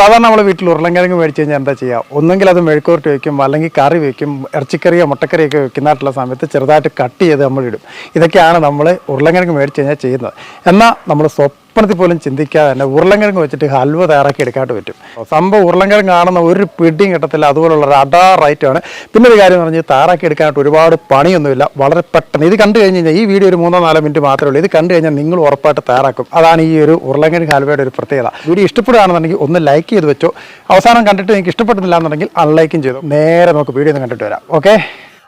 സാധാരണ നമ്മൾ വീട്ടിൽ ഉരുളൻകിഴങ്ങ് മേടിച്ച് കഴിഞ്ഞാൽ എന്താ ചെയ്യുക ഒന്നെങ്കിൽ അത് മെഴുക്കോർട്ട് വയ്ക്കും അല്ലെങ്കിൽ കറി വയ്ക്കും ഇറച്ചിക്കറിയോ മുട്ടക്കറിയൊക്കെ വെക്കുന്നതായിട്ടുള്ള സമയത്ത് ചെറുതായിട്ട് കട്ട് ചെയ്ത് നമ്മൾ ഇടും. ഇതൊക്കെയാണ് നമ്മൾ ഉരുളൻകിഴങ്ങ് മേടിച്ച് കഴിഞ്ഞാൽ ചെയ്യുന്നത്. എന്നാൽ നമ്മൾ സ്വപ്നത്തിൽ പോലും ചിന്തിക്കാതെ തന്നെ ഉരുളൻകിഴങ്ങ് വെച്ചിട്ട് ഹൽവ തയ്യാറാക്കി എടുക്കാനായിട്ട് പറ്റും. സംഭവം ഉരുളൻകിഴങ്ങ് കാണുന്ന ഒരു പിടിയും കിട്ടത്തില്ല. അതുപോലുള്ള ഒരു അടാ റൈറ്റാണ് പിന്നെ ഒരു കാര്യം എന്ന് പറഞ്ഞാൽ തയ്യാറാക്കി എടുക്കാനായിട്ട് ഒരുപാട് പണിയൊന്നുമില്ല. വളരെ പെട്ടെന്ന്. ഇത് കണ്ടു കഴിഞ്ഞ് കഴിഞ്ഞാൽ ഈ വീഡിയോ ഒരു മൂന്നോ നാലോ മിനിറ്റ് മാത്രമേ ഉള്ളൂ. ഇത് കണ്ടു കഴിഞ്ഞാൽ നിങ്ങൾ ഉറപ്പായിട്ട് തയ്യാറാക്കും. അതാണ് ഈ ഒരു ഉരുളൻകിഴങ്ങ് ഹൽവയുടെ ഒരു പ്രത്യേകത. വീഡിയോ ഇഷ്ടപ്പെടുകയാണെന്നുണ്ടെങ്കിൽ ഒന്ന് ലൈക്ക് ചെയ്ത് വെച്ചോ. അവസാനം കണ്ടിട്ട് നിങ്ങൾക്ക് ഇഷ്ടപ്പെടുന്നില്ല എന്നുണ്ടെങ്കിൽ അൺലൈക്കും ചെയ്തു. നേരെ നമുക്ക് വീഡിയോ ഒന്ന് കണ്ടിട്ട് വരാം. ഓക്കെ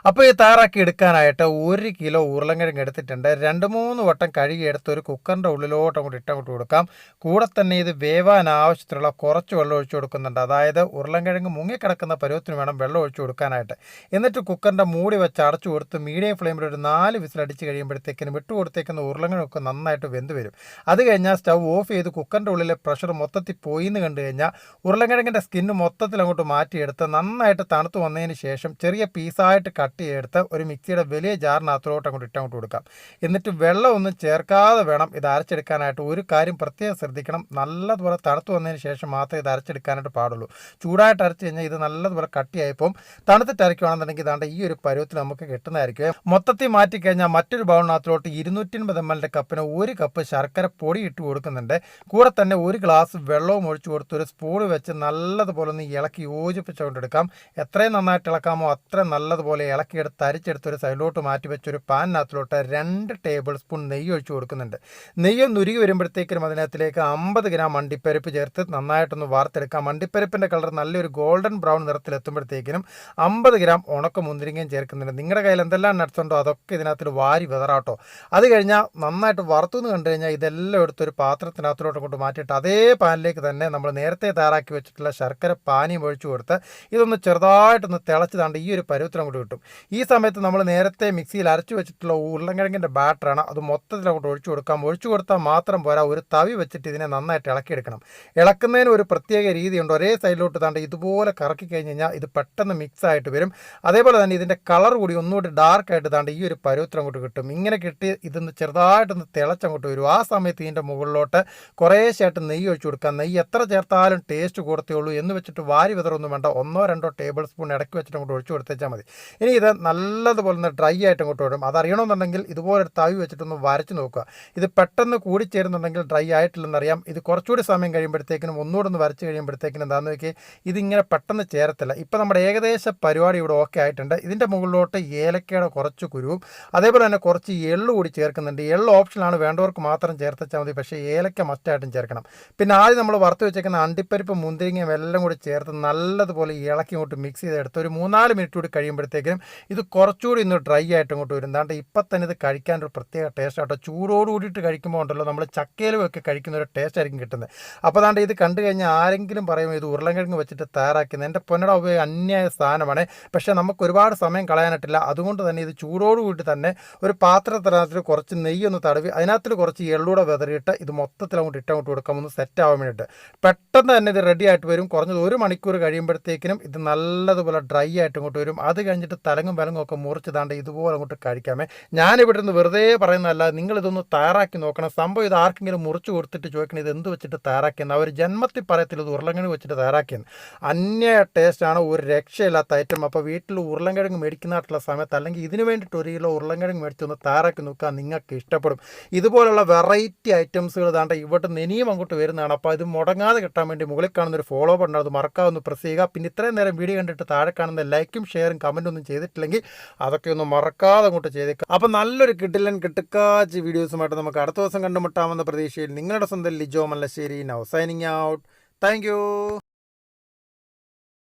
അപ്പോൾ ഈ തയ്യാറാക്കി എടുക്കാനായിട്ട് ഒരു കിലോ ഉരുളൻകിഴങ്ങ് എടുത്തിട്ടുണ്ട്. രണ്ട് മൂന്ന് വട്ടം കഴുകി എടുത്ത് ഒരു കുക്കറിന്റെ ഉള്ളിലോട്ട് അങ്ങോട്ട് ഇട്ടങ്ങോട്ട് കൊടുക്കാം. കൂടെ തന്നെ ഇത് വേവാൻ ആവശ്യത്തിലുള്ള കുറച്ച് വെള്ളം ഒഴിച്ചു കൊടുക്കുന്നുണ്ട്. അതായത് ഉരുളൻകിഴങ്ങ് മുങ്ങിക്കിടക്കുന്ന പരുവത്തിന് വേണം വെള്ളം ഒഴിച്ചു കൊടുക്കാനായിട്ട്. എന്നിട്ട് കുക്കറിന്റെ മൂടി വെച്ച് അടച്ചു കൊടുത്ത് മീഡിയം ഫ്ലെയിമിൽ ഒരു നാല് വിസിൽ അടിച്ച് കഴിയുമ്പോഴത്തേക്കിനും വിട്ടു കൊടുത്തേക്കുന്ന ഉരുളൻകിഴങ്ങൊക്കെ നന്നായിട്ട് വെന്ത് വരും. അത് കഴിഞ്ഞാൽ സ്റ്റൗ ഓഫ് ചെയ്ത് കുക്കറിന്റെ ഉള്ളിലെ പ്രഷർ മൊത്തത്തിൽ പോയി എന്ന് കണ്ടു കഴിഞ്ഞാൽ ഉരുളങ്കിഴങ്ങിന്റെ സ്കിന്ന് മൊത്തത്തിൽ അങ്ങോട്ട് മാറ്റിയെടുത്ത് നന്നായിട്ട് തണുത്ത് വന്നതിന് ശേഷം ചെറിയ പീസായിട്ട് കട്ട് ചെയ്തെടുത്ത് ഒരു മിക്സിയുടെ വലിയ ജാറിനകത്തോട്ട് അങ്ങോട്ട് ഇട്ടങ്ങോട്ട് കൊടുക്കാം. എന്നിട്ട് വെള്ളമൊന്നും ചേർക്കാതെ വേണം ഇത് അരച്ചെടുക്കാനായിട്ട്. ഒരു കാര്യം പ്രത്യേകം ശ്രദ്ധിക്കണം. നല്ലതുപോലെ തണുത്ത് വന്നതിന് ശേഷം മാത്രമേ ഇത് അരച്ചെടുക്കാനായിട്ട് പാടുള്ളൂ. ചൂടായിട്ട് അരച്ച് കഴിഞ്ഞാൽ ഇത് നല്ലതുപോലെ കട്ടിയായപ്പം തണുത്തിട്ട് അരയ്ക്കുകയാണെന്നുണ്ടെങ്കിൽ ഇതാണ്ട് ഈ ഒരു പരുവത്തിൽ നമുക്ക് കിട്ടുന്നതായിരിക്കും. മൊത്തത്തിൽ മാറ്റി കഴിഞ്ഞാൽ മറ്റൊരു ബൗളിനകത്തോട്ട് ഇരുന്നൂറ്റൻപത് എം എല്ലിന്റെ കപ്പിന് ഒരു കപ്പ് ശർക്കര പൊടി ഇട്ട് കൊടുക്കുന്നുണ്ട്. കൂടെ തന്നെ ഒരു ഗ്ലാസ് വെള്ളവും ഒഴിച്ചു കൊടുത്ത് ഒരു സ്പൂൺ വെച്ച് നല്ലതുപോലെ ഒന്ന് ഇളക്കി യോജിപ്പിച്ചുകൊണ്ടെടുക്കാം എത്രയും നന്നായിട്ട് ഇളക്കാമോ അത്ര നല്ലതുപോലെ ഇളക്കിയെടുത്ത് അരിച്ചെടുത്ത് ഒരു സൈഡിലോട്ട് മാറ്റി വെച്ചൊരു പാനിനകത്തിലോട്ട് രണ്ട് ടേബിൾ സ്പൂൺ നെയ്യ് ഒഴിച്ച് കൊടുക്കുന്നുണ്ട്. നെയ്യ് നുരുകി വരുമ്പോഴത്തേക്കും അതിനകത്തിലേക്ക് അമ്പത് ഗ്രാം മണ്ടിപ്പരിപ്പ് ചേർത്ത് നന്നായിട്ടൊന്ന് വാർത്തെടുക്കാം മണ്ടിപ്പരിപ്പിന്റെ കളർ നല്ലൊരു ഗോൾഡൻ ബ്രൗൺ നിറത്തിലെത്തുമ്പോഴത്തേക്കിനും അമ്പത് ഗ്രാം ഉണക്ക മുന്തിരിങ്ങയും ചേർക്കുന്നുണ്ട്. നിങ്ങളുടെ കയ്യിൽ എന്തെല്ലാം നട്ട്സ് ഉണ്ടോ അതൊക്കെ ഇതിനകത്തിൽ വാരി വിതറാട്ടോ. അത് കഴിഞ്ഞാൽ നന്നായിട്ട് വറുത്തു എന്ന് കണ്ടു കഴിഞ്ഞാൽ ഇതെല്ലാം എടുത്തൊരു പാത്രത്തിനകത്തിലോട്ട് കൊണ്ട് മാറ്റിയിട്ട് അതേ പാനിലേക്ക് തന്നെ നമ്മൾ നേരത്തെ തയ്യാറാക്കി വെച്ചിട്ടുള്ള ശർക്കര പാനിയും ഒഴിച്ചു കൊടുത്ത് ഇതൊന്ന് ചെറുതായിട്ടൊന്ന് തിളച്ച് താണ്ട് ഈ ഒരു പരുവത്തിനും കൂടി കിട്ടും. ഈ സമയത്ത് നമ്മൾ നേരത്തെ മിക്സിയിൽ അരച്ചു വെച്ചിട്ടുള്ള ഉരുളൻകിഴങ്ങിന്റെ ബാറ്ററാണ് അത് മൊത്തത്തിൽ അങ്ങോട്ട് ഒഴിച്ചു കൊടുക്കാം. ഒഴിച്ചു കൊടുത്താൽ മാത്രം പോരാ ഒരു തവി വെച്ചിട്ട് ഇതിനെ നന്നായിട്ട് ഇളക്കിയെടുക്കണം. ഇളക്കുന്നതിന് ഒരു പ്രത്യേക രീതിയുണ്ട്. ഒരേ സൈഡിലോട്ട് താണ്ട് ഇതുപോലെ കറക്കി കഴിഞ്ഞ് കഴിഞ്ഞാൽ ഇത് പെട്ടെന്ന് മിക്സ് ആയിട്ട് വരും. അതേപോലെ തന്നെ ഇതിന്റെ കളർ കൂടി ഒന്നുകൂടി ഡാർക്ക് ആയിട്ട് താണ്ട് ഈ ഒരു പരുവത്തിൽ അങ്ങോട്ട് കിട്ടും. ഇങ്ങനെ കിട്ടി ഇതൊന്ന് ചെറുതായിട്ടൊന്ന് തിളച്ചങ്ങോട്ട് വരും. ആ സമയത്ത് ഇതിന്റെ മുകളിലോട്ട് കുറേശ്ശായിട്ട് നെയ്യ് ഒഴിച്ചു കൊടുക്കാം. നെയ്യ് എത്ര ചേർത്താലും ടേസ്റ്റ് കൂടത്തേ ഉള്ളൂ. എന്ന് വെച്ചിട്ട് വാരി വിതറൊന്നും വേണ്ട. ഒന്നോ രണ്ടോ ടേബിൾ സ്പൂൺ ഇടയ്ക്ക് വെച്ചിട്ട് അങ്ങോട്ട് ഒഴിച്ചു കൊടുത്തേച്ചാൽ മതി. ഇനി ഇത് നല്ലതുപോലെ ഒന്ന് ഡ്രൈ ആയിട്ട് അങ്ങോട്ട് വരും. അതറിയണമെന്നുണ്ടെങ്കിൽ ഇതുപോലെ തവി വെച്ചിട്ടൊന്ന് വരച്ച് നോക്കുക. ഇത് പെട്ടെന്ന് കൂടിച്ചേരുന്നുണ്ടെങ്കിൽ ഡ്രൈ ആയിട്ടില്ലെന്നറിയാം ഇത് കുറച്ചുകൂടി സമയം കഴിയുമ്പോഴത്തേക്കിനും ഒന്നുകൂടെ ഒന്ന് വരച്ച് കഴിയുമ്പോഴത്തേക്കിനും എന്താണെന്ന് നോക്കി ഇതിങ്ങനെ പെട്ടെന്ന് ചേരത്തില്ല. ഇപ്പം നമ്മുടെ ഏകദേശ പരിപാടി ഇവിടെ ഓക്കെ ആയിട്ടുണ്ട്. ഇതിന്റെ മുകളിലോട്ട് ഏലക്കയുടെ കുറച്ച് കുരുവും അതേപോലെ തന്നെ കുറച്ച് എള്ള് കൂടി ചേർക്കുന്നുണ്ട്. എള്ള് ഓപ്ഷനാണ് വേണ്ടവർക്ക് മാത്രം ചേർത്തച്ചാൽ മതി. പക്ഷേ ഏലക്ക മസ്റ്റായിട്ടും ചേർക്കണം. പിന്നെ ആദ്യം നമ്മൾ വറുത്ത് വെച്ചേക്കുന്ന അണ്ടിപ്പരിപ്പ് മുന്തിരിങ്ങയും എല്ലാം കൂടി ചേർത്ത് നല്ലതുപോലെ ഇളക്കി ഇങ്ങോട്ട് മിക്സ് ചെയ്തെടുത്ത് ഒരു മൂന്നാൽ മിനിറ്റ് കൂടി കഴിയുമ്പോഴത്തേക്കും ഇത് കുറച്ചുകൂടി ഒന്ന് ഡ്രൈ ആയിട്ട് ഇങ്ങോട്ട് വരും. എന്താണ്ട് ഇപ്പം തന്നെ ഇത് കഴിക്കാൻ ഒരു പ്രത്യേക ടേസ്റ്റ് ആട്ടോ. ചൂടോട് കൂടിയിട്ട് കഴിക്കുമ്പോൾ ഉണ്ടല്ലോ നമ്മൾ ചക്കയിലും ഒക്കെ കഴിക്കുന്ന ഒരു ടേസ്റ്റ് ആയിരിക്കും കിട്ടുന്നത്. അപ്പോൾ അതാണ്ട് ഇത് കണ്ടു കഴിഞ്ഞാൽ ആരെങ്കിലും പറയുമ്പോൾ ഇത് ഉരുളൻകിഴങ്ങ് വെച്ചിട്ട് തയ്യാറാക്കുന്നത് എന്റെ പൊന്നട ഉപയോഗം അന്യായ സാധനമാണ്. പക്ഷേ നമുക്ക് ഒരുപാട് സമയം കളയാനായിട്ടില്ല. അതുകൊണ്ട് തന്നെ ഇത് ചൂടോട് കൂടി തന്നെ ഒരു പാത്രത്തിനകത്തിൽ കുറച്ച് നെയ്യൊന്ന് തടവി അതിനകത്തിൽ കുറച്ച് എള്ളൂടെ വിതറിയിട്ട് ഇത് മൊത്തത്തിൽ അങ്ങോട്ട് ഇട്ടങ്ങോട്ട് കൊടുക്കാം. ഒന്ന് സെറ്റ് ആവാൻ വേണ്ടിയിട്ട്. പെട്ടെന്ന് തന്നെ ഇത് റെഡി ആയിട്ട് വരും. കുറഞ്ഞത് ഒരു മണിക്കൂർ കഴിയുമ്പോഴത്തേക്കിനും ഇത് നല്ലതുപോലെ ഡ്രൈ ആയിട്ട് ഇങ്ങോട്ട് വരും. അത് കഴിഞ്ഞിട്ട് തലങ്ങും വിലങ്ങും ഒക്കെ മുറിച്ച് താണ്ട് ഇതുപോലെ അങ്ങോട്ട് കഴിക്കാമേ. ഞാനിവിടെ നിന്ന് വെറുതെ പറയുന്നതല്ല നിങ്ങളിതൊന്ന് തയ്യാറാക്കി നോക്കണം. സംഭവം ഇത് ആർക്കെങ്കിലും മുറിച്ച് കൊടുത്തിട്ട് ചോദിക്കണം ഇത് എന്ത് വെച്ചിട്ട് തയ്യാറാക്കിയെന്ന്. അവർ ജന്മത്തിൽ പറയത്തില്ല ഇത് ഉരുളങ്കിഴങ്ങ് വെച്ചിട്ട് തയ്യാറാക്കിയെന്ന്. അന്യ ടേസ്റ്റാണ് ഒരു രക്ഷയില്ലാത്ത ഐറ്റം അപ്പോൾ വീട്ടിൽ ഉരുളങ്കിഴങ്ങ് മേടിക്കുന്നതായിട്ടുള്ള സമയത്ത് അല്ലെങ്കിൽ ഇതിന് വേണ്ടിയിട്ട് ഒരു കിലോ ഉരുളങ്കിഴങ്ങ് മേടിച്ചൊന്ന് തയ്യാറാക്കി നോക്കുക നിങ്ങൾക്ക് ഇഷ്ടപ്പെടും. ഇതുപോലുള്ള വെറൈറ്റി ഐറ്റംസുകൾ താണ്ട ഇവിടെ നിന്ന് ഇനിയും അങ്ങോട്ട് വരുന്നതാണ്. അപ്പോൾ ഇത് മുടങ്ങാതെ കിട്ടാൻ വേണ്ടി മുകളിൽ കാണുന്ന ഒരു ഫോളോ ബട്ടൺ അത് മറക്കാതെ ഒന്ന് പ്രസ് ചെയ്യുക. പിന്നെ ഇത്രയും നേരം വീഡിയോ കണ്ടിട്ട് താഴെ കാണുന്ന ലൈക്കും ഷെയറും കമന്റൊന്നും ഒന്നും ചെയ്തിട്ടില്ലെങ്കിൽ അതൊക്കെ ഒന്ന് മറക്കാതെ അങ്ങോട്ട് ചെയ്തേക്കുക അപ്പോൾ നല്ലൊരു കിട്ടില്ലൻ കിട്ടുക്കാച്ച് വീഡിയോസുമായിട്ട് നമുക്ക് അടുത്ത ദിവസം കണ്ടുമുട്ടാമെന്ന പ്രതീക്ഷയിൽ നിങ്ങളുടെ സ്വന്തം Lijo Mallassery now signing out thank